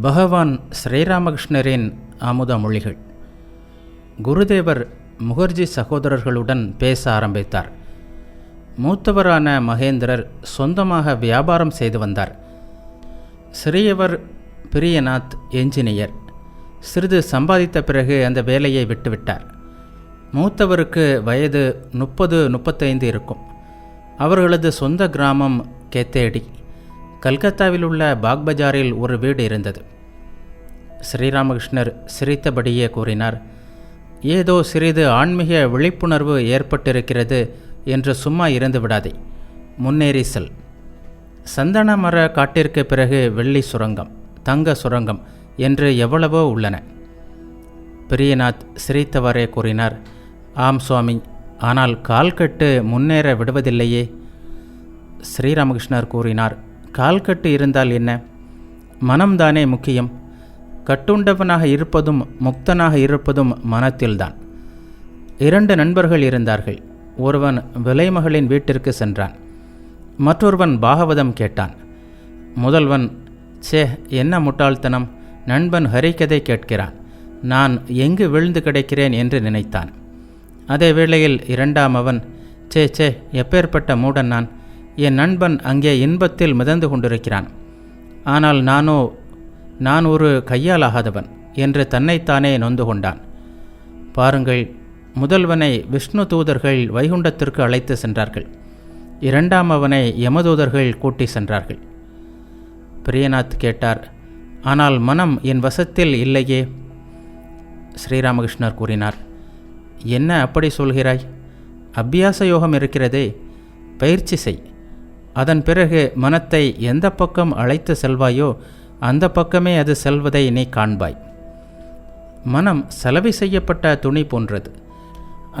பகவான் ஸ்ரீராமகிருஷ்ணரின் அமுத மொழிகள். குருதேவர் முகர்ஜி சகோதரர்களுடன் பேச ஆரம்பித்தார். மூத்தவரான மகேந்திரர் சொந்தமாக வியாபாரம் செய்து வந்தார். சிறியவர் பிரியநாத் என்ஜினியர். சிறிது சம்பாதித்த பிறகு அந்த வேலையை விட்டுவிட்டார். மூத்தவருக்கு வயது முப்பது முப்பத்தைந்து இருக்கும். அவர்களது சொந்த கிராமம் கெத்தேடி. கல்கத்தாவில் உள்ள பாக்பஜாரில் ஒரு வீடு இருந்தது. ஸ்ரீராமகிருஷ்ணர் சிரித்தபடியே கூறினார் ஏதோ சிறிது ஆன்மீக விழிப்புணர்வு ஏற்பட்டிருக்கிறது என்று சும்மா இருந்து விடாதே. முன்னேறி செல். சந்தன மர காட்டிற்கு பிறகு வெள்ளி சுரங்கம் தங்க சுரங்கம் என்று எவ்வளவோ உள்ளன. பிரியநாத் சிரித்தவரே கூறினார் ஆம் சுவாமி ஆனால் கால்கட்டு முன்னேற விடுவதில்லையே. ஸ்ரீராமகிருஷ்ணர் கூறினார் கால்கட்டு இருந்தால் என்ன? மனம்தானே முக்கியம். கட்டுண்டவனாக இருப்பதும் முக்தனாக இருப்பதும் மனத்தில்தான். இரண்டு நண்பர்கள் இருந்தார்கள். ஒருவன் விலைமகளின் வீட்டிற்கு சென்றான். மற்றொருவன் பாகவதம் கேட்டான். முதல்வன் சே என்ன முட்டாள்தனம். நண்பன் ஹரிக்கதை கேட்கிறான். நான் எங்கு விழுந்து கிடைக்கிறேன்? என்று நினைத்தான். அதே வேளையில் இரண்டாம் அவன் சே சே எப்பேற்பட்ட மூடன் நான். என் நண்பன் அங்கே இன்பத்தில் மிதந்து கொண்டிருக்கிறான். ஆனால் நானோ நான் ஒரு கையாலாகாதவன் என்று தன்னைத்தானே நொந்து கொண்டான். பாருங்கள் முதல்வனை விஷ்ணு தூதர்கள் வைகுண்டத்திற்கு அழைத்து சென்றார்கள். இரண்டாம் அவனை யமதூதர்கள் கூட்டி சென்றார்கள். பிரியநாத் கேட்டார் ஆனால் மனம் என் வசத்தில் இல்லையே? ஸ்ரீராமகிருஷ்ணர் கூறினார் என்ன அப்படி சொல்கிறாய்? அபியாச யோகம் இருக்கிறதே. பயிற்சி செய். அதன் பிறகு மனத்தை எந்த பக்கம் அழைத்து செல்வாயோ அந்த பக்கமே அது செல்வதை நீ காண்பாய். மனம் சலவை செய்யப்பட்ட துணி போன்றது.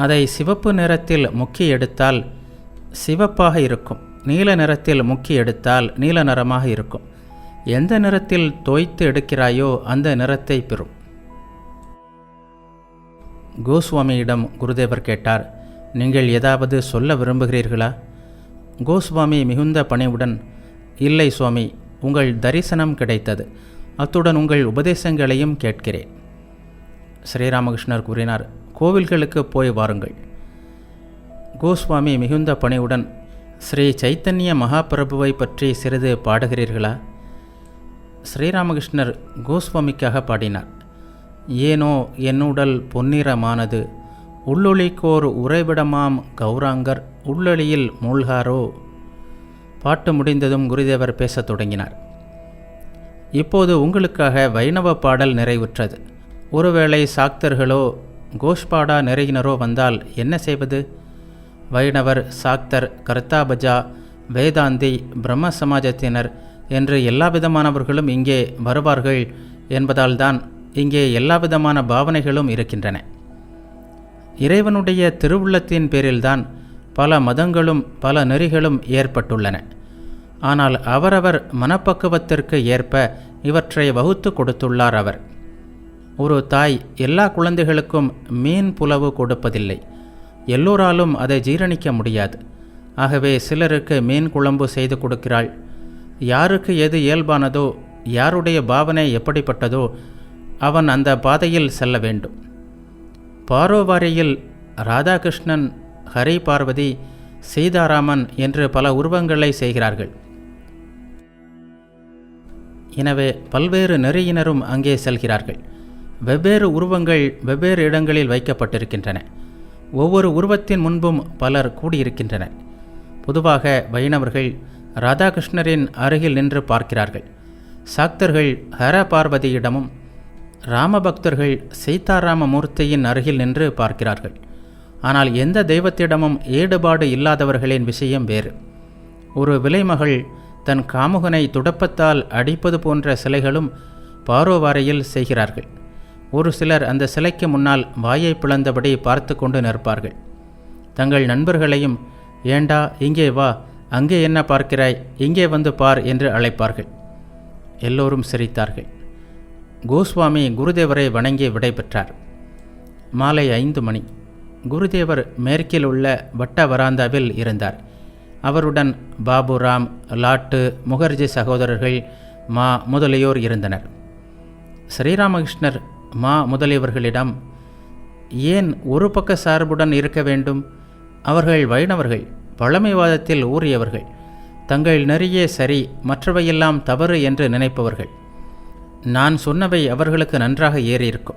அதை சிவப்பு நிறத்தில் முக்கி எடுத்தால் சிவப்பாக இருக்கும். நீல நிறத்தில் முக்கி எடுத்தால் நீல நிறமாக இருக்கும். எந்த நிறத்தில் தோய்த்து எடுக்கிறாயோ அந்த நிறத்தை பெறும். கோஸ்வாமியிடம் குருதேவர் கேட்டார் நீங்கள் ஏதாவது சொல்ல விரும்புகிறீர்களா? கோஸ்வாமி மிகுந்த பணிவுடன் இல்லை சுவாமி உங்கள் தரிசனம் கிடைத்தது. அத்துடன் உங்கள் உபதேசங்களையும் கேட்கிறேன். ஸ்ரீராமகிருஷ்ணர் கூறினார் கோவில்களுக்கு போய் வாருங்கள். கோஸ்வாமி மிகுந்த பணிவுடன் ஸ்ரீ சைத்தன்ய மகாபிரபுவை பற்றி சிறிது பாடுகிறீர்களா? ஸ்ரீராமகிருஷ்ணர் கோஸ்வாமிக்காக பாடினார் ஏனோ என்னுடல் பொன்னிறமானது உள்ளொளிக்கோர் உறைவிடமாம் கௌராங்கர் உள்ளொளியில் மூழ்காரோ? பாட்டு முடிந்ததும் குருதேவர் பேசத் தொடங்கினார். இப்போது உங்களுக்காக வைணவ பாடல் நிறைவுற்றது. ஒருவேளை சாக்தர்களோ கோஷ்பாடா நிறையினரோ வந்தால் என்ன செய்வது? வைணவர் சாக்தர் கர்த்தாபஜா வேதாந்தி பிரம்ம சமாஜத்தினர் என்று எல்லா விதமானவர்களும் இங்கே வருவார்கள் என்பதால்தான் இங்கே எல்லா விதமான பாவனைகளும் இருக்கின்றன. இறைவனுடைய திருவுள்ளத்தின் பேரில்தான் பல மதங்களும் பல நெறிகளும் ஏற்பட்டுள்ளன. ஆனால் அவரவர் மனப்பக்குவத்திற்கு ஏற்ப இவற்றை வகுத்து கொடுத்துள்ளார் அவர். ஒரு தாய் எல்லா குழந்தைகளுக்கும் மீன் புலவு கொடுப்பதில்லை. எல்லோராலும் அதை ஜீரணிக்க முடியாது. ஆகவே சிலருக்கு மீன் குழம்பு செய்து கொடுக்கிறாள். யாருக்கு எது இயல்பானதோ யாருடைய பாவனை எப்படிப்பட்டதோ அவன் அந்த பாதையில் செல்ல வேண்டும். பாரோவாரியில் ராதாகிருஷ்ணன் ஹரி பார்வதி சீதாராமன் என்று பல உருவங்களை செய்கிறார்கள். எனவே பல்வேறு நெறியினரும் அங்கே செல்கிறார்கள். வெவ்வேறு உருவங்கள் வெவ்வேறு இடங்களில் வைக்கப்பட்டிருக்கின்றன. ஒவ்வொரு உருவத்தின் முன்பும் பலர் கூடியிருக்கின்றனர். பொதுவாக வைணவர்கள் ராதாகிருஷ்ணரின் அருகில் நின்று பார்க்கிறார்கள். சாக்தர்கள் ஹர பார்வதியிடமும் ராமபக்தர்கள் சீதாராம மூர்த்தியின் அருகில் நின்று பார்க்கிறார்கள். ஆனால் எந்த தெய்வத்திடமும் ஈடுபாடு இல்லாதவர்களின் விஷயம் வேறு. ஒரு விலைமகள் தன் காமுகனை துடப்பத்தால் அடிப்பது போன்ற சிலைகளும் பாரோவாரையில் செய்கிறார்கள். ஒரு சிலர் அந்த சிலைக்கு முன்னால் வாயை பிளந்தபடி பார்த்து கொண்டு நிற்பார்கள். தங்கள் நண்பர்களையும் ஏண்டா இங்கே வா அங்கே என்ன பார்க்கிறாய் இங்கே வந்து பார் என்று அழைப்பார்கள். எல்லோரும் சிரித்தார்கள். கோஸ்வாமி குருதேவரை வணங்கி விடைபெற்றார் மாலை ஐந்து மணி. குருதேவர் மேற்கில் உள்ள வட்ட வராந்தாவில் இருந்தார். அவருடன் பாபுராம் லாட்டு முகர்ஜி சகோதரர்கள் மா முதலியோர் இருந்தனர். ஸ்ரீராமகிருஷ்ணர் மா முதலியவர்களிடம் ஏன் ஒரு பக்க சார்புடன் இருக்க வேண்டும்? அவர்கள் வைணவர்கள் பழமைவாதத்தில் ஊறியவர்கள். தங்கள் நெறியே சரி மற்றவையெல்லாம் தவறு என்று நினைப்பவர்கள். நான் சொன்னவை அவர்களுக்கு நன்றாக ஏறியிருக்கும்.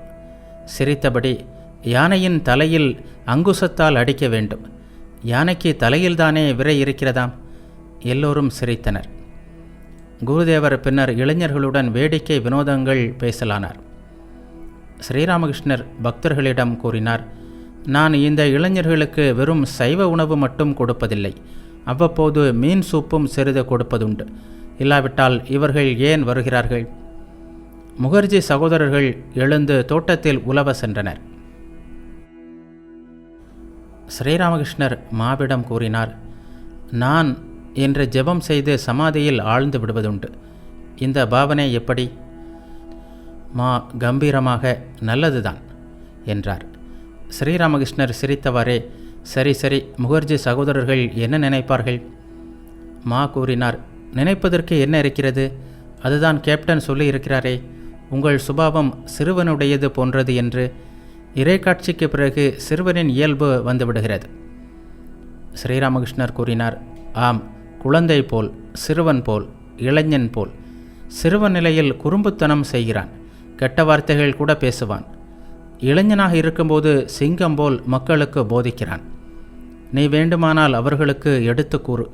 சிரித்தபடி யானையின் தலையில் அங்குசத்தால் அடிக்க வேண்டும். யானைக்கு தலையில்தானே விரை இருக்கிறதாம்? எல்லோரும் சிரித்தனர். குருதேவர் பின்னர் இளைஞர்களுடன் வேடிக்கை வினோதங்கள் பேசலானார். ஸ்ரீராமகிருஷ்ணர் பக்தர்களிடம் கூறினார் நான் இந்த இளைஞர்களுக்கு வெறும் சைவ உணவு மட்டும் கொடுப்பதில்லை. அவ்வப்போது மீன் சூப்பும் சிறிது கொடுப்பதுண்டு. இல்லாவிட்டால் இவர்கள் ஏன் வருகிறார்கள்? முகர்ஜி சகோதரர்கள் எழுந்து தோட்டத்தில் உலவ சென்றனர். ஸ்ரீராமகிருஷ்ணர் மாவிடம் கூறினார் நான் என்று ஜெபம் செய்து சமாதியில் ஆழ்ந்து விடுவதுண்டு. இந்த பாவனை எப்படி? மா கம்பீரமாக நல்லதுதான் என்றார். ஸ்ரீராமகிருஷ்ணர் சிரித்தவாறே சரி சரி முகர்ஜி சகோதரர்கள் என்ன நினைப்பார்கள்? மா கூறினார் நினைப்பதற்கு என்ன இருக்கிறது? அதுதான் கேப்டன் சொல்லி இருக்கிறாரே உங்கள் சுபாவம் சிறுவனுடையது போன்றது என்று இறைக்காட்சிக்கு பிறகு சிறுவனின் இயல்பு வந்துவிடுகிறது. ஸ்ரீராமகிருஷ்ணர் கூறினார் ஆம் குழந்தை போல் சிறுவன் போல் இளைஞன் போல். சிறுவன் நிலையில் குறும்புத்தனம் செய்கிறான் கெட்ட வார்த்தைகள் கூட பேசுவான். இளைஞனாக இருக்கும்போது சிங்கம் போல் மக்களுக்கு போதிக்கிறான். நீ வேண்டுமானால் அவர்களுக்கு எடுத்து கூறு.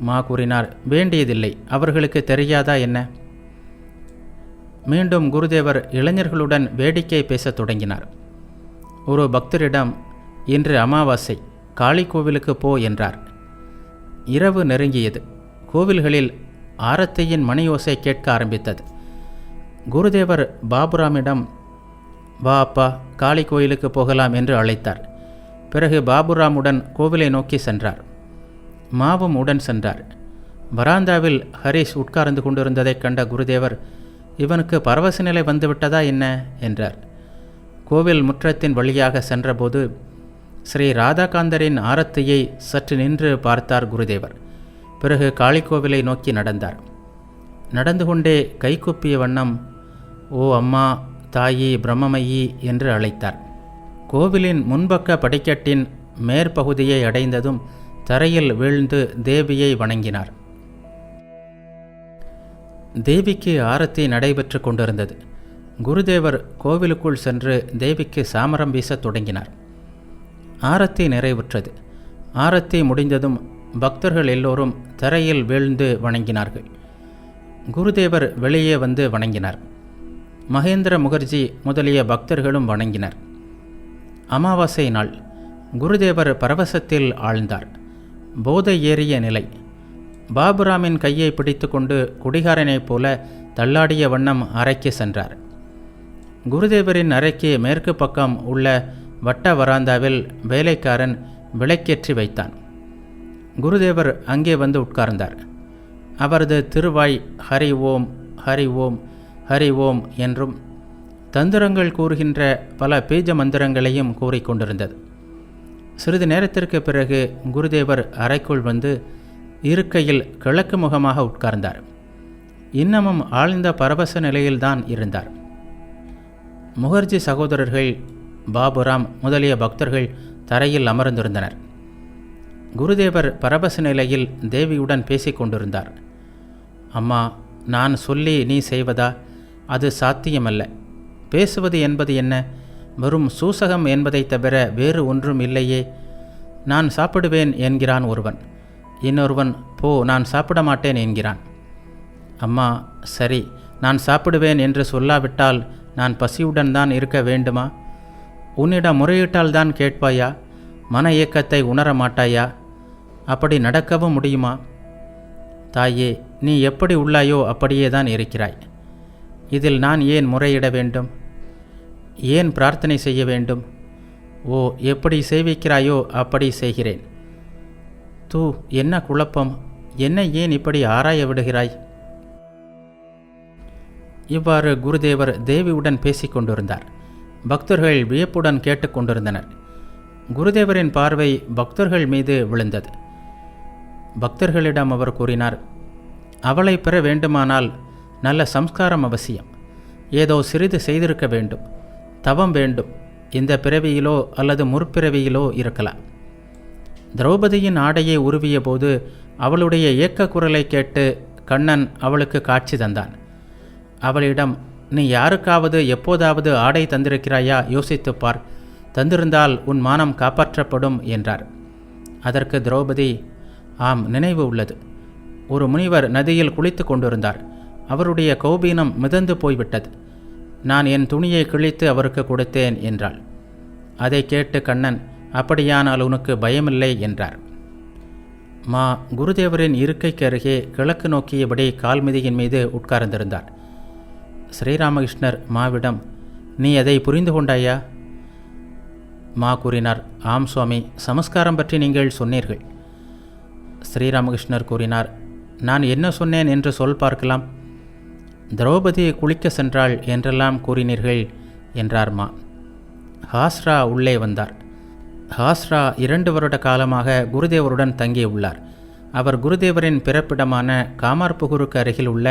மா கூறினார் வேண்டியதில்லை அவர்களுக்கு தெரியாதா என்ன? மீண்டும் குருதேவர் இளைஞர்களுடன் வேடிக்கை பேசத் தொடங்கினார். ஒரு பக்தரிடம் இன்று அமாவாசை காளி கோவிலுக்கு போ என்றார். இரவு நெருங்கியது. கோவில்களில் ஆரத்தையின் மணியோசை கேட்க ஆரம்பித்தது. குருதேவர் பாபுராமிடம் வா அப்பா காளி கோயிலுக்கு போகலாம் என்று அழைத்தார். பிறகு பாபுராமுடன் கோவிலை நோக்கி சென்றார். மாவும் உடன் சென்றார். வராந்தாவில் ஹரிஷ் உட்கார்ந்து கொண்டிருந்ததைக் கண்ட குருதேவர் இவனுக்கு பரவச நிலை வந்துவிட்டதா என்ன? என்றார். கோவில் முற்றத்தின் வழியாக சென்றபோது ஸ்ரீ ராதாகாந்தரின் ஆரத்தியை சற்று நின்று பார்த்தார் குருதேவர். பிறகு காளிக்கோவிலை நோக்கி நடந்தார். நடந்து கொண்டே கைக்குப்பிய வண்ணம் ஓ அம்மா தாயி பிரம்மமயி என்று அழைத்தார். கோவிலின் முன்பக்க படிக்கட்டின் மேற்பகுதியை அடைந்ததும் தரையில் வீழ்ந்து தேவியை வணங்கினார். தேவிக்கு ஆரத்தி நடைபெற்று கொண்டிருந்தது. குருதேவர் கோவிலுக்குள் சென்று தேவிக்கு சாமரம் வீசத் தொடங்கினார். ஆரத்தி நிறைவுற்றது. ஆரத்தி முடிந்ததும் பக்தர்கள் எல்லோரும் தரையில் வீழ்ந்து வணங்கினார்கள். குருதேவர் வெளியே வந்து வணங்கினார். மகேந்திர முகர்ஜி முதலிய பக்தர்களும் வணங்கினர். அமாவாசை நாள். குருதேவர் பரவசத்தில் ஆழ்ந்தார். போதை ஏறிய நிலை. பாபுராமின் கையை பிடித்துக்கொண்டு குடிகாரனைப் போல தள்ளாடிய வண்ணம் அறைக்கு சென்றார். குருதேவரின் அறைக்கு மேற்கு பக்கம் உள்ள வட்ட வராந்தாவில் வேலைக்காரன் விளக்கேற்றி வைத்தான். குருதேவர் அங்கே வந்து உட்கார்ந்தார். அவரது திருவாய் ஹரி ஓம் ஹரி ஓம் ஹரி ஓம் என்றும் தந்திரங்கள் கூறுகின்ற பல பீஜ மந்திரங்களையும் கூறிக்கொண்டிருந்தது சிறிது நேரத்திற்கு பிறகு குருதேவர் அறைக்குள் வந்து இருக்கையில் கிழக்கு முகமாக உட்கார்ந்தார். இன்னமும் ஆழ்ந்த பரவச நிலையில்தான் இருந்தார். முகர்ஜி சகோதரர்கள் பாபுராம் முதலிய பக்தர்கள் தரையில் அமர்ந்திருந்தனர். குருதேவர் பரபச நிலையில் தேவியுடன் பேசிக்கொண்டிருந்தார் அம்மா நான் சொல்லி நீ செய்வதா? அது சாத்தியமல்ல. பேசுவது என்பது என்ன? வெறும் சூசகம் என்பதைத் தவிர வேறு ஒன்றும் இல்லையே. நான் சாப்பிடுவேன் என்கிறான் ஒருவன். இன்னொருவன் போ நான் சாப்பிட மாட்டேன் என்கிறான். அம்மா சரி நான் சாப்பிடுவேன் என்று சொல்லாவிட்டால் நான் பசியுடன் தான் இருக்க வேண்டுமா? உன்னிடம் முறையிட்டால் தான் கேட்பாயா? மன இயக்கத்தை உணர மாட்டாயா? அப்படி நடக்கவும் முடியுமா? தாயே நீ எப்படி உள்ளாயோ அப்படியே தான் இருக்கிறாய். இதில் நான் ஏன் முறையிட வேண்டும்? ஏன் பிரார்த்தனை செய்ய வேண்டும்? ஓ எப்படி செய்விக்கிறாயோ அப்படி செய்கிறேன். தூ என்ன குழப்பம்? என்னை ஏன் இப்படி ஆராய விடுகிறாய்? இவ்வாறு குருதேவர் தேவியுடன் பேசிக்கொண்டிருந்தார் பக்தர்கள் வியப்புடன் கேட்டுக்கொண்டிருந்தனர் குருதேவரின் பார்வை பக்தர்கள் மீது விழுந்தது. பக்தர்களிடம் அவர் கூறினார் அவளை பெற வேண்டுமானால் நல்ல சம்ஸ்காரம் அவசியம். ஏதோ சிறிது செய்திருக்க வேண்டும். தவம் வேண்டும். இந்த பிறவியிலோ அல்லது முற்பிறவியிலோ இருக்கலாம். திரௌபதியின் ஆடையை உருவிய போது அவளுடைய ஏக்க குரலை கேட்டு கண்ணன் அவளுக்கு காட்சி தந்தான். அவளிடம் நீ யாருக்காவது எப்போதாவது ஆடை தந்திருக்கிறாயா? யோசித்துப் பார். தந்திருந்தால் உன் மானம் காப்பாற்றப்படும் என்றார். அதற்கு திரௌபதி ஆம் நினைவு உள்ளது. ஒரு முனிவர் நதியில் குளித்து கொண்டிருந்தார். அவருடைய கோபீனம் மிதந்து போய்விட்டது. நான் என் துணியை கிழித்து அவருக்கு கொடுத்தேன் என்றாள். அதை கேட்டு கண்ணன் அப்படியானால் உனக்கு பயமில்லை என்றார். மா குருதேவரின் இருக்கைக்கு அருகே கிழக்கு நோக்கியபடி கால்மிதியின் மீது உட்கார்ந்திருந்தார். ஸ்ரீராமகிருஷ்ணர் மாவிடம் நீ அதை புரிந்து கொண்டாயா? மா கூறினார் ஆம் சுவாமி சமஸ்காரம் பற்றி நீங்கள் சொன்னீர்கள். ஸ்ரீராமகிருஷ்ணர் கூறினார் நான் என்ன சொன்னேன் என்று சொல் பார்க்கலாம். திரௌபதி குளிக்க சென்றாள் என்றெல்லாம் கூறினீர்கள் என்றார் மா. ஹாஸ்ரா உள்ளே வந்தார். ஹாஸ்ரா இரண்டு வருட காலமாக குருதேவருடன் தங்கியுள்ளார். அவர் குருதேவரின் பிறப்பிடமான காமார்புகூருக்கு அருகில் உள்ள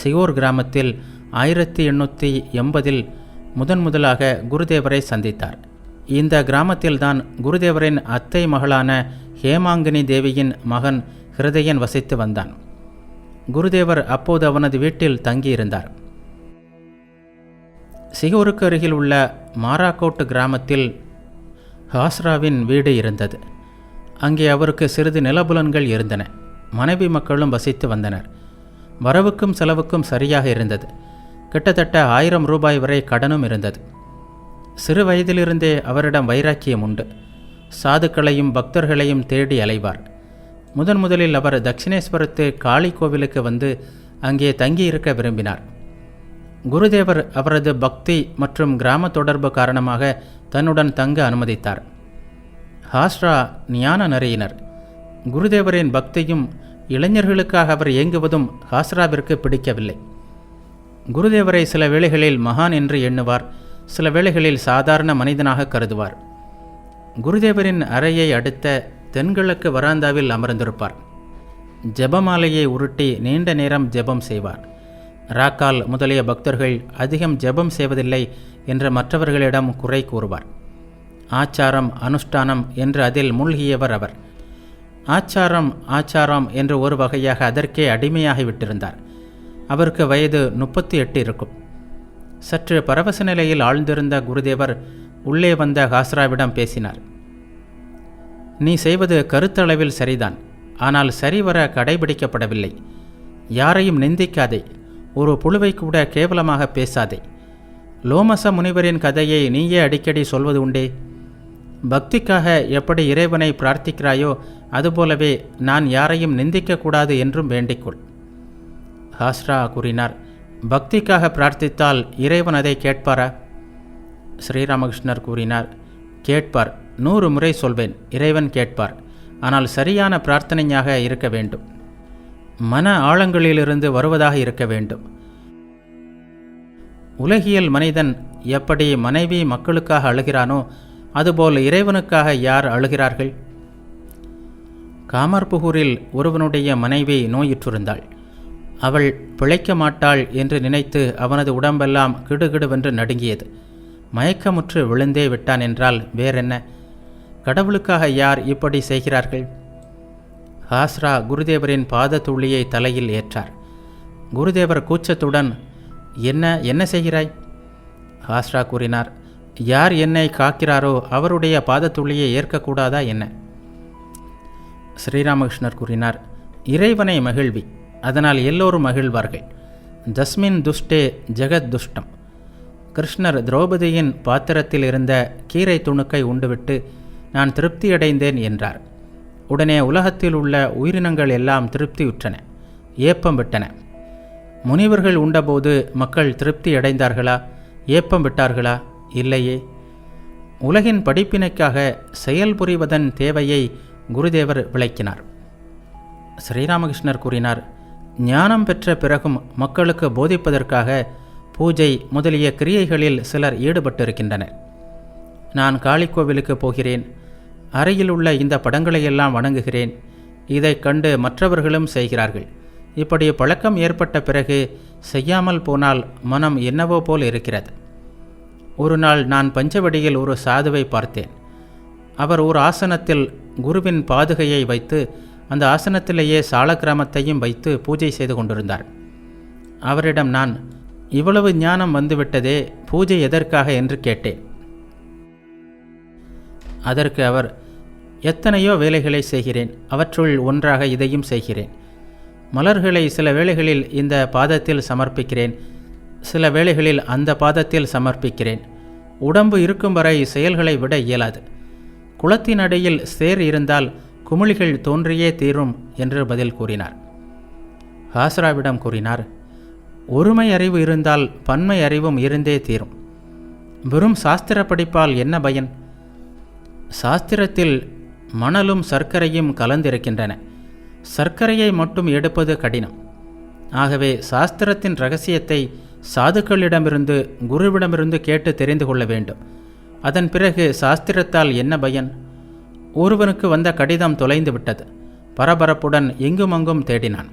சியோர் கிராமத்தில் ஆயிரத்தி எண்ணூற்றி எண்பதில் முதன் முதலாக குருதேவரை சந்தித்தார். இந்த கிராமத்தில்தான் குருதேவரின் அத்தை மகளான ஹேமாங்கினி தேவியின் மகன் ஹிருதயன் வசித்து வந்தான். குருதேவர் அப்போது அவனது வீட்டில் தங்கியிருந்தார். சிகூருக்கு அருகில் உள்ள மாராக்கோட்டு கிராமத்தில் ஹாஸ்ராவின் வீடு இருந்தது. அங்கே அவருக்கு சிறிது நிலபுலன்கள் இருந்தன. மனைவி மக்களும் வசித்து வந்தனர். வரவுக்கும் செலவுக்கும் சரியாக இருந்தது. கிட்டத்தட்ட ஆயிரம் ரூபாய் வரை கடனும் இருந்தது. சிறு வயதிலிருந்தே அவரிடம் வைராக்கியம் உண்டு. சாதுக்களையும் பக்தர்களையும் தேடி அலைவார். முதன் முதலில் அவர் தட்சிணேஸ்வரத்து காளி கோவிலுக்கு வந்து அங்கே தங்கியிருக்க விரும்பினார். குருதேவர் அவரது பக்தி மற்றும் கிராம தொடர்பு காரணமாக தன்னுடன் தங்க அனுமதித்தார். ஹாஸ்ரா ஞான நரையினர். குருதேவரின் பக்தியும் இளைஞர்களுக்காக அவர் இயங்குவதும் ஹாஸ்ராவிற்கு பிடிக்கவில்லை. குருதேவரை சில வேளைகளில் மகான் என்று எண்ணுவார் சில வேளைகளில் சாதாரண மனிதனாக கருதுவார். குருதேவரின் அறையை அடுத்த தென்கிழக்கு வராந்தாவில் அமர்ந்திருப்பார். ஜெபமாலையை உருட்டி நீண்ட நேரம் ஜெபம் செய்வார். ராக்கால் முதலிய பக்தர்கள் அதிகம் ஜெபம் செய்வதில்லை என்று மற்றவர்களிடம் குறை கூறுவார். ஆச்சாரம் அனுஷ்டானம் என்று அதில் மூழ்கியவர் அவர். ஆச்சாரம் ஆச்சாரம் என்று ஒரு வகையாக அதற்கே அடிமையாகி விட்டிருந்தார். அவருக்கு வயது முப்பத்தி எட்டு இருக்கும். சற்று பரவச நிலையில் ஆழ்ந்திருந்த குருதேவர் உள்ளே வந்த ஹாஸ்ராவிடம் பேசினார். நீ செய்வது கருத்தளவில் சரிதான். ஆனால் சரிவர கடைபிடிக்கப்படவில்லை. யாரையும் நிந்திக்காதே. ஒரு புழுவை கூட கேவலமாக பேசாதே. லோமச முனிவரின் கதையை நீயே அடிக்கடி சொல்வது உண்டே. பக்திக்காக எப்படி இறைவனை பிரார்த்திக்கிறாயோ அதுபோலவே நான் யாரையும் நிந்திக்கக்கூடாது என்றும் வேண்டிக்கொள். ஹாஸ்ரா கூறினார் பக்திக்காக பிரார்த்தித்தால் இறைவன் அதை கேட்பாரா? ஸ்ரீராமகிருஷ்ணர் கூறினார் கேட்பார். நூறு முறை சொல்வேன் இறைவன் கேட்பார். ஆனால் சரியான பிரார்த்தனையாக இருக்க வேண்டும். மன ஆழங்களிலிருந்து வருவதாக இருக்க வேண்டும். உலகியல் மனிதன் எப்படி மனைவி மக்களுக்காக அழுகிறானோ அதுபோல் இறைவனுக்காக யார் அழுகிறார்கள்? காமர்புகூரில் ஒருவனுடைய மனைவி நோயுற்றிருந்தாள். அவள் பிழைக்க மாட்டாள் என்று நினைத்து அவனது உடம்பெல்லாம் கிடுகிடுவென்று நடுங்கியது. மயக்கமுற்று விழுந்தே விட்டான் என்றால் வேறென்ன? கடவுளுக்காக யார் இப்படி செய்கிறார்கள்? ஹாஸ்ரா குருதேவரின் பாதத்துளியை தலையில் ஏற்றார். குருதேவர் கூச்சத்துடன் என்ன என்ன செய்கிறாய்? ஹாஸ்ரா கூறினார் யார் என்னை காக்கிறாரோ அவருடைய பாதத்துளியை ஏற்கக்கூடாதா என்ன? ஸ்ரீராமகிருஷ்ணர் கூறினார் இறைவனை மகிழ்வி அதனால் எல்லோரும் மகிழ்வார்கள். தஸ்மின் துஷ்டே ஜெகத் துஷ்டம். கிருஷ்ணர் திரௌபதியின் பாத்திரத்தில் இருந்த கீரை துணுக்கை உண்டுவிட்டு நான் திருப்தியடைந்தேன் என்றார். உடனே உலகத்தில் உள்ள உயிரினங்கள் எல்லாம் திருப்தியுற்றன ஏப்பம் விட்டன. முனிவர்கள் உண்டபோது மக்கள் திருப்தி அடைந்தார்களா? ஏப்பம் விட்டார்களா? இல்லையே. உலகின் படிப்பினைக்காக செயல்புரிவதன் தேவையை குருதேவர் விளக்கினார். ஸ்ரீராமகிருஷ்ணர் கூறினார் ஞானம் பெற்ற பிறகும் மக்களுக்கு போதிப்பதற்காக பூஜை முதலிய கிரியைகளில் சிலர் ஈடுபட்டிருக்கின்றனர். நான் காளிக்கோவிலுக்கு போகிறேன். அறையில் உள்ள இந்த படங்களையெல்லாம் வணங்குகிறேன். இதைக் கண்டு மற்றவர்களும் செய்கிறார்கள். இப்படி பழக்கம் ஏற்பட்ட பிறகு செய்யாமல் போனால் மனம் என்னவோ போல் இருக்கிறது. ஒரு நாள் நான் பஞ்சவடியில் ஒரு சாதுவை பார்த்தேன். அவர் ஒரு ஆசனத்தில் குருவின் பாதுகையை வைத்து அந்த ஆசனத்திலேயே சாலக்கிராமத்தையும் வைத்து பூஜை செய்து கொண்டிருந்தார். அவரிடம் நான் இவ்வளவு ஞானம் வந்துவிட்டதே பூஜை எதற்காக? என்று கேட்டேன். அதற்கு அவர் எத்தனையோ வேலைகளை செய்கிறேன் அவற்றுள் ஒன்றாக இதையும் செய்கிறேன். மலர்களை சில வேளைகளில் இந்த பாதத்தில் சமர்ப்பிக்கிறேன் சில வேளைகளில் அந்த பாதத்தில் சமர்ப்பிக்கிறேன். உடம்பு இருக்கும் வரை செயல்களை விட இயலாது. குளத்தின் அடியில் சேர் இருந்தால் குமிழிகள் தோன்றியே தீரும் என்று பதில் கூறினார். ஹாஸ்ராவிடம் கூறினார் ஒருமை அறிவு இருந்தால் பன்மை அறிவும் இருந்தே தீரும். வெறும் சாஸ்திர படிப்பால் என்ன பயன்? சாஸ்திரத்தில் மணலும் சர்க்கரையும் கலந்திருக்கின்றன. சர்க்கரையை மட்டும் எடுப்பது கடினம். ஆகவே சாஸ்திரத்தின் ரகசியத்தை சாதுக்களிடமிருந்து குருவிடமிருந்து கேட்டு தெரிந்து கொள்ள வேண்டும். அதன் பிறகு சாஸ்திரத்தால் என்ன பயன்? ஒருவனுக்கு வந்த கடிதம் தொலைந்து விட்டது. பரபரப்புடன் எங்குமங்கும் தேடினான்.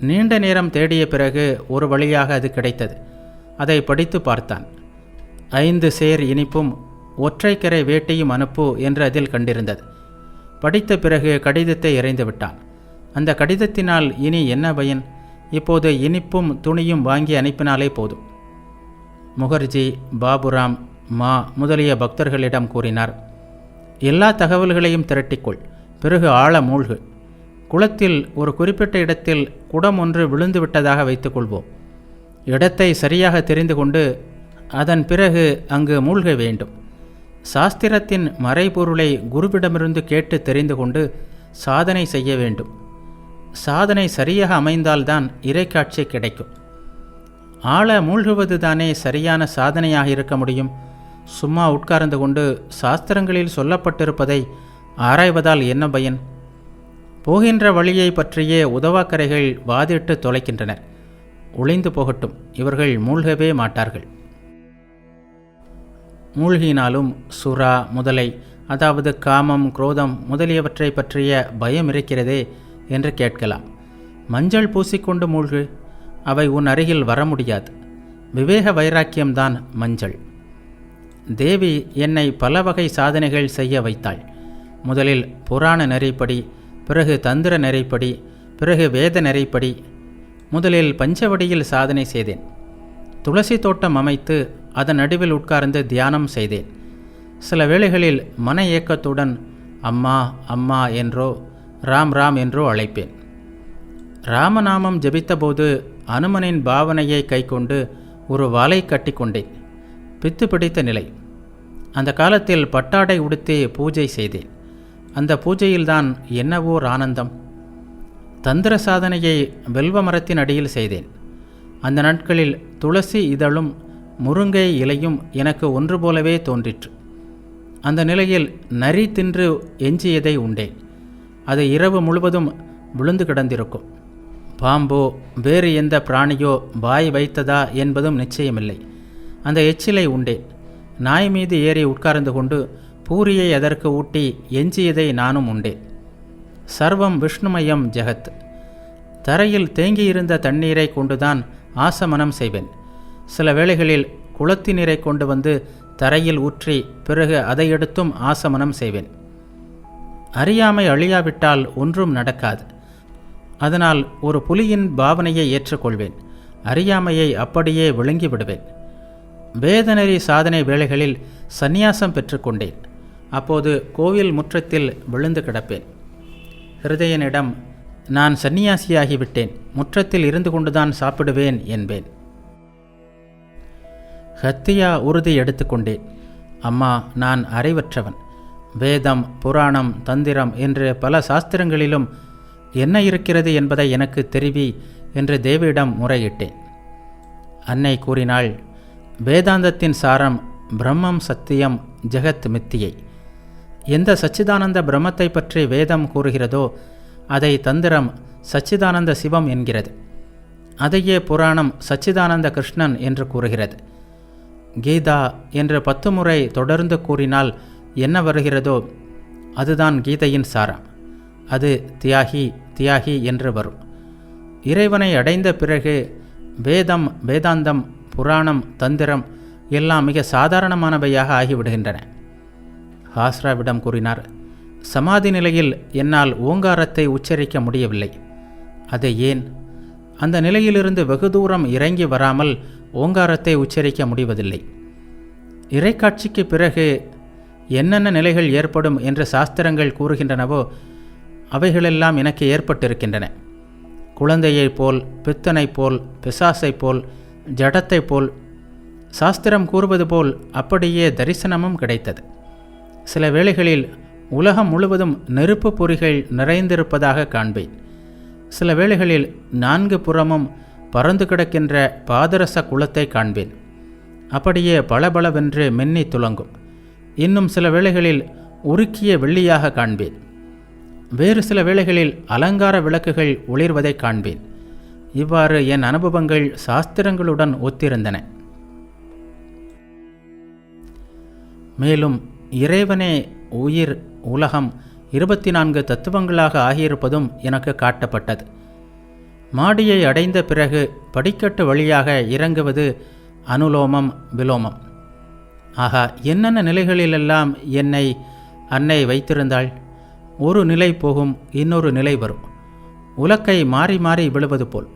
நீண்ட நேரம் தேடிய பிறகு ஒரு வழியாக அது கிடைத்தது. அதை படித்து பார்த்தான். ஐந்து சேர் இனிப்பும் ஒற்றைக்கரை வேட்டையும் அனுப்பு என்று அதில் கண்டிருந்தது. படித்த பிறகு கடிதத்தை இறைந்து விட்டான். அந்த கடிதத்தினால் இனி என்ன பயன்? இப்போது இனிப்பும் துணியும் வாங்கி அனுப்பினாலே போதும். முகர்ஜி பாபுராம் மா முதலிய பக்தர்களிடம் கூறினார் எல்லா தகவல்களையும் திரட்டிக்கொள் பிறகு ஆழ மூழ்கு. குளத்தில் ஒரு குறிப்பிட்ட இடத்தில் குடம் ஒன்று விழுந்து விட்டதாக வைத்துக்கொள்வோம் இடத்தை சரியாக தெரிந்து கொண்டு அதன் பிறகு அங்கு மூழ்க வேண்டும். சாஸ்திரத்தின் மறைபொருளை குருவிடமிருந்து கேட்டு தெரிந்து கொண்டு சாதனை செய்ய வேண்டும். சாதனை சரியாக அமைந்தால்தான் இறைக்காட்சி கிடைக்கும். ஆழ மூழ்குவது தானே சரியான சாதனையாக இருக்க முடியும். சும்மா உட்கார்ந்து கொண்டு சாஸ்திரங்களில் சொல்லப்பட்டிருப்பதை ஆராய்வதால் என்ன பயன்? போகின்ற வழியை பற்றியே உதவாக்கரைகள் வாதிட்டு தொலைக்கின்றனர். ஒளிந்து போகட்டும். இவர்கள் மூழ்கவே மாட்டார்கள். மூழ்கினாலும் சுறா முதலை அதாவது காமம் குரோதம் முதலியவற்றை பற்றிய பயம் இருக்கிறதே என்று கேட்கலாம். மஞ்சள் பூசிக்கொண்டு மூழ்கு அவை உன் அருகில் வர முடியாது. விவேக வைராக்கியம்தான் மஞ்சள். தேவி என்னை பல வகை சாதனைகள் செய்ய வைத்தாள். முதலில் புராண நெறிப்படி பிறகு தந்திர நெறிப்படி பிறகு வேத நெறிப்படி முதலில் பஞ்சவடியில் சாதனை செய்தேன். துளசி தோட்டம் அமைத்து அதன் நடுவில் உட்கார்ந்து தியானம் செய்தேன். சில வேளைகளில் மன ஏக்கத்துடன் அம்மா அம்மா என்றோ ராம் ராம் என்றோ அழைப்பேன். ராமநாமம் ஜபித்தபோது அனுமனின் பாவனையை கைக்கொண்டு ஒரு வாளை கட்டிக்கொண்டேன் பித்து பிடித்த நிலை. அந்த காலத்தில் பட்டாடை உடுத்தி பூஜை செய்தேன். அந்த பூஜையில்தான் என்னவோர் ஆனந்தம். தந்திர சாதனையை வெல்வ மரத்தின் அடியில் செய்தேன். அந்த நாட்களில் துளசி இதழும் முருங்கை இலையும் எனக்கு ஒன்று போலவே தோன்றிற்று. அந்த நிலையில் நரி தின்று எஞ்சியதை உண்டேன் அது இரவு முழுவதும் விழுந்து கிடந்திருக்கும். பாம்போ வேறு எந்த பிராணியோ வாய் வைத்ததா என்பதும் நிச்சயமில்லை. அந்த எச்சிலை உண்டேன் நாய் மீது ஏறி உட்கார்ந்து கொண்டு பூரியை அதற்கு ஊட்டி எஞ்சியதை நானும் உண்டேன் சர்வம் விஷ்ணுமயம் ஜெகத். தரையில் தேங்கியிருந்த தண்ணீரை கொண்டுதான் ஆசமனம் செய்வேன். சில வேளைகளில் குளத்து நீரை கொண்டு வந்து தரையில் ஊற்றி பிறகு அதை எடுத்தும் ஆசமனம் செய்வேன். அறியாமை அழியாவிட்டால் ஒன்றும் நடக்காது. அதனால் ஒரு புலியின் பாவனையை ஏற்றுக்கொள்வேன். அறியாமையை அப்படியே விழுங்கி விடுவேன். வேதநெறி சாதனை வேளைகளில் சந்நியாசம் பெற்றுக்கொண்டேன் அப்போது கோவில் முற்றத்தில் விழுந்து கிடப்பேன். ஹிருதயனிடம் நான் சந்நியாசியாகிவிட்டேன். முற்றத்தில் இருந்து கொண்டுதான் சாப்பிடுவேன் என்பேன். ஹத்தியா உறுதி எடுத்துக்கொண்டேன் அம்மா நான் அறிவற்றவன். வேதம் புராணம் தந்திரம் என்று பல சாஸ்திரங்களிலும் என்ன இருக்கிறது என்பதை எனக்கு தெரிவி என்று தேவியிடம் முறையிட்டேன். அன்னை கூறினாள் வேதாந்தத்தின் சாரம் பிரம்மம் சத்தியம் ஜெகத் மித்தியை. எந்த சச்சிதானந்த பிரம்மத்தை பற்றி வேதம் கூறுகிறதோ அதை தந்திரம் சச்சிதானந்த சிவம் என்கிறது. அதையே புராணம் சச்சிதானந்த கிருஷ்ணன் என்று கூறுகிறது. கீதா என்று பத்து முறை தொடர்ந்து கூறினால் என்ன வருகிறதோ அதுதான் கீதையின் சாரம். அது தியாகி தியாகி என்று வரும். இறைவனை அடைந்த பிறகு வேதம் வேதாந்தம் புராணம் தந்திரம் எல்லாம் மிக சாதாரணமானவையாக ஆகிவிடுகின்றன. ஹாஸ்ராவிடம் கூறினார் சமாதி நிலையில் என்னால் ஓங்காரத்தை உச்சரிக்க முடியவில்லை. அது ஏன்? அந்த நிலையிலிருந்து வெகு தூரம் இறங்கி வராமல் ஓங்காரத்தை உச்சரிக்க முடிவதில்லை. இறைக்காட்சிக்கு பிறகு என்னென்ன நிலைகள் ஏற்படும் என்று சாஸ்திரங்கள் கூறுகின்றனவோ அவைகளெல்லாம் எனக்கு ஏற்பட்டிருக்கின்றன. குழந்தையைப் போல் பித்தனைப் போல் பிசாசைப் போல் ஜடத்தைப் போல் சாஸ்திரம் கூறுவது போல் அப்படியே தரிசனமும் கிடைத்தது. சில வேளைகளில் உலகம் முழுவதும் நெருப்பு பொறிகள் நிறைந்திருப்பதாக காண்பேன். சில வேளைகளில் நான்கு புறமும் பறந்து கிடக்கின்ற பாதரச குளத்தை காண்பேன். அப்படியே பளபளவென்று மென்னி துலங்கும் இன்னும் சில வேளைகளில் உருக்கிய வெள்ளியாக காண்பேன். வேறு சில வேளைகளில் அலங்கார விளக்குகள் ஒளிர்வதை காண்பேன். இவ்வாறு என் அனுபவங்கள் சாஸ்திரங்களுடன் ஒத்திருந்தன. மேலும் இறைவனே உயிர் உலகம் இருபத்தி நான்கு தத்துவங்களாக ஆகியிருப்பதும் எனக்கு காட்டப்பட்டது. மாடியை அடைந்த பிறகு படிக்கட்டு வழியாக இறங்குவது அனுலோமம் விலோமம். ஆகா என்னென்ன நிலைகளிலெல்லாம் என்னை அன்னை வைத்திருந்தாள்? ஒரு நிலை போகும் இன்னொரு நிலை வரும். உலக்கை மாறி மாறி விழுவது போல்.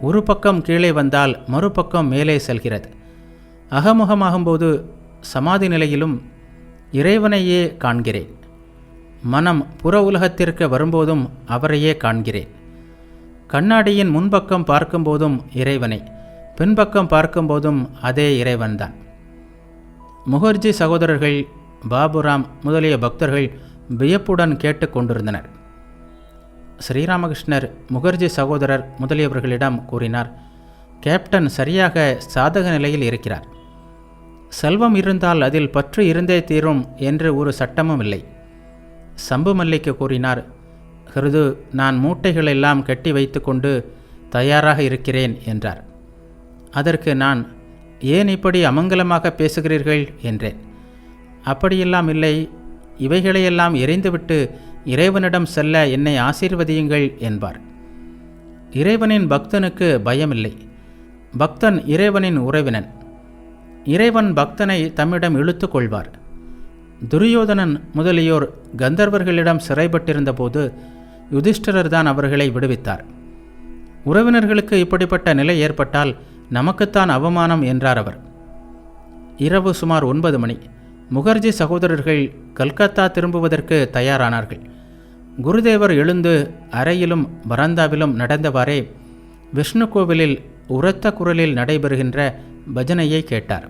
ஒரு பக்கம் கீழே வந்தால் மறுபக்கம் மேலே செல்கிறது. அகமுகமாகும்போது சமாதி நிலையிலும் இறைவனையே காண்கிறேன். மனம் புற உலகத்திற்கு வரும்போதும் அவரையே காண்கிறேன். கண்ணாடியின் முன்பக்கம் பார்க்கும்போதும் இறைவனை. பின்பக்கம் பார்க்கும்போதும் அதே இறைவன்தான். முகர்ஜி சகோதரர்கள் பாபுராம் முதலிய பக்தர்கள் வியப்புடன் கேட்டுக்கொண்டிருந்தனர் ஸ்ரீராமகிருஷ்ணர் முகர்ஜி சகோதரர் முதலியவர்களிடம் கூறினார் கேப்டன் சரியாக சாதக நிலையில் இருக்கிறார். செல்வம் இருந்தால் அதில் பற்று இருந்தே தீரும் என்று ஒரு சட்டமும் இல்லை. சம்பு மல்லிக்கு கூறினார் கருது நான் மூட்டைகளெல்லாம் கட்டி வைத்துக்கொண்டு தயாராக இருக்கிறேன் என்றார். அதற்கு நான் ஏன் இப்படி அமங்கலமாக பேசுகிறீர்கள்? என்றேன். அப்படியெல்லாம் இல்லை. இவைகளையெல்லாம் எரிந்துவிட்டு இறைவனிடம் செல்ல என்னை ஆசீர்வதியுங்கள் என்பார். இறைவனின் பக்தனுக்கு பயமில்லை. பக்தன் இறைவனின் உறவினன். இறைவன் பக்தனை தம்மிடம் இழுத்து கொள்வார். துரியோதனன் முதலியோர் கந்தர்வர்களிடம் சிறைப்பட்டிருந்தபோது யுதிஷ்டிரர் தான் அவர்களை விடுவித்தார். உறவினர்களுக்கு இப்படிப்பட்ட நிலை ஏற்பட்டால் நமக்குத்தான் அவமானம் என்றார் அவர். இரவு சுமார் ஒன்பது மணி. முகர்ஜி சகோதரர்கள் கல்கத்தா திரும்புவதற்கு தயாரானார்கள். குருதேவர் எழுந்து அறையிலும் பரந்தாவிலும் நடந்தவாறே விஷ்ணு கோவிலில் உரத்த குரலில் நடைபெறுகின்ற பஜனையை கேட்டார்.